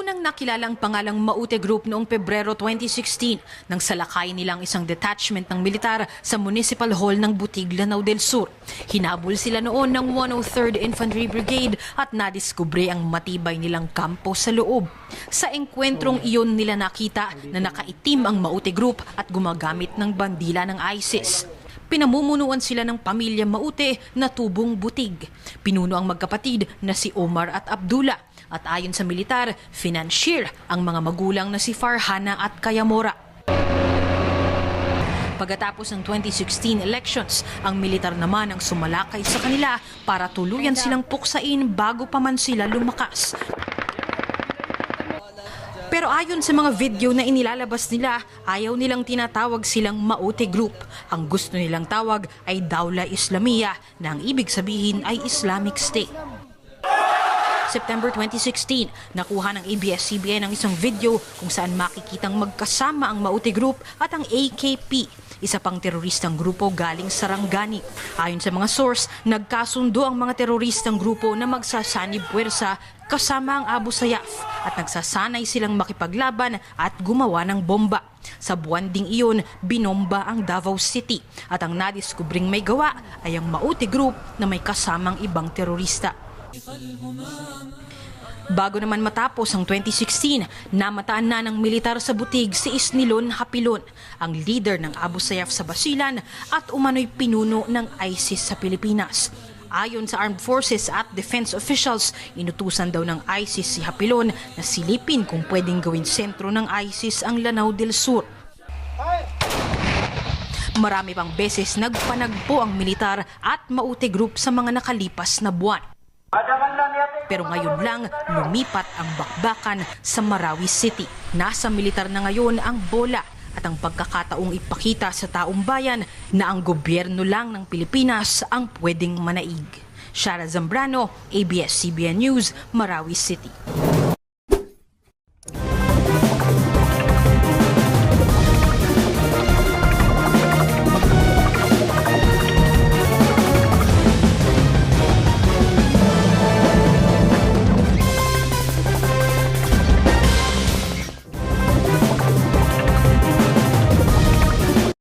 Unang nakilala ang pangalang Maute Group noong Pebrero 2016 nang salakay nilang isang detachment ng militar sa Municipal Hall ng Butig, Lanao del Sur. Hinabol sila noon ng 103rd Infantry Brigade at nadiskubre ang matibay nilang kampo sa loob. Sa engkwentrong iyon nila nakita na nakaitim ang Maute Group at gumagamit ng bandila ng ISIS. Pinamumunuan sila ng pamilya Maute na tubong butig. Pinuno ang magkapatid na si Omar at Abdullah. At ayon sa militar, financier ang mga magulang na si Farhana at Kayamora. Pagkatapos ng 2016 elections, ang militar naman ang sumalakay sa kanila para tuluyan silang puksain bago pa man sila lumakas. Pero ayon sa mga video na inilalabas nila, ayaw nilang tinatawag silang Maute Group. Ang gusto nilang tawag ay Dawla Islamia na ang ibig sabihin ay Islamic State. September 2016, nakuha ng ABS-CBN ang isang video kung saan makikitang magkasama ang Maute Group at ang AKP, isa pang teroristang grupo galing Sarangani. Ayon sa mga source, nagkasundo ang mga teroristang grupo na magsasanib puwersa kasama ang Abu Sayyaf at nagsasanay silang makipaglaban at gumawa ng bomba. Sa buwan ding iyon, binomba ang Davao City at ang nadiskubring may gawa ay ang Maute Group na may kasamang ibang terorista. Bago naman matapos ang 2016, namataan na ng militar sa butig si Isnilon Hapilon, ang leader ng Abu Sayyaf sa Basilan at umano'y pinuno ng ISIS sa Pilipinas. Ayon sa armed forces at defense officials, inutusan daw ng ISIS si Hapilon na silipin kung pwedeng gawin sentro ng ISIS ang Lanao del Sur. Marami pang beses nagpanagpo ang militar at Maute Group sa mga nakalipas na buwan. Pero ngayon lang, lumipat ang bakbakan sa Marawi City. Nasa militar na ngayon ang bola at ang pagkakataong ipakita sa taong bayan na ang gobyerno lang ng Pilipinas ang pwedeng manaig. Shara Zambrano, ABS-CBN News, Marawi City.